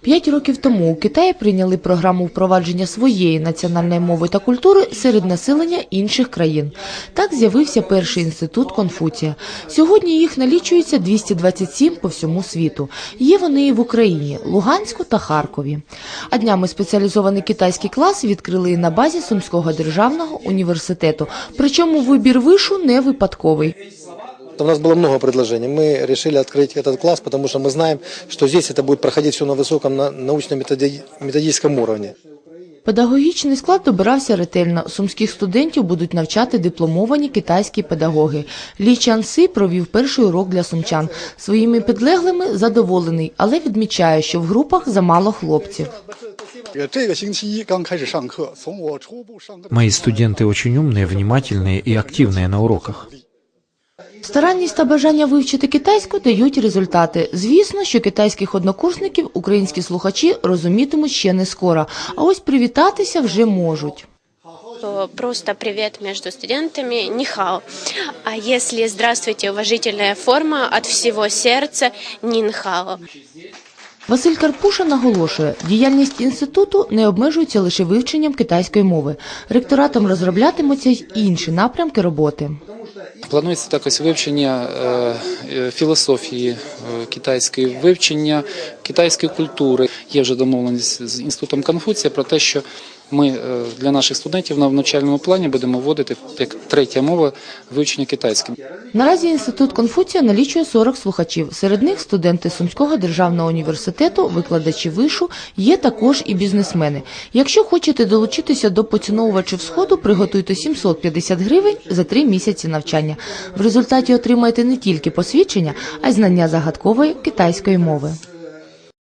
П'ять років тому у Китаї прийняли програму впровадження своєї національної мови та культури серед населення інших країн. Так з'явився перший інститут Конфуція. Сьогодні їх налічується 227 по всьому світу. Є вони і в Україні, Луганську та Харкові. А днями спеціалізований китайський клас відкрили і на базі Сумського державного університету. Причому вибір вишу не випадковий. Тобто у нас было много предложений. Мы решили открыть этот класс, потому что мы знаем, что здесь это будет проходить все на высоком научно-методическом уровне. Педагогічний склад добирався ретельно. Сумських студентів будуть навчати дипломовані китайські педагоги. Лі Чан Си провів перший урок для сумчан. Своїми підлеглими задоволений, але відмічає, що в групах замало хлопців. Мои студенти очень умні, внимательні і активні на уроках. Старанність та бажання вивчити китайську дають результати. Звісно, що китайських однокурсників українські слухачі розумітимуть ще не скоро, а ось привітатися вже можуть. просто привет между студентами, нихао. А если здравствуйте, уважительная форма от всего сердца, нинхао. Василь Карпуша наголошує, діяльність інституту не обмежується лише вивченням китайської мови. Ректоратом розроблятимуться й інші напрямки роботи. Планується також вивчення е, е, філософії е, китайської, вивчення китайської культури. Є вже домовленість з інститутом Конфуція про те, що ми е, для наших студентів на навчальному плані будемо вводити як третя мова вивчення китайської. Наразі інститут Конфуція налічує 40 слухачів. Серед них студенти Сумського державного університету, викладачі вишу, є також і бізнесмени. Якщо хочете долучитися до поціновувачів сходу, приготуйте 750 гривень за три місяці навчання. В результаті отримаєте не тільки посвідчення, а й знання загадкової китайської мови.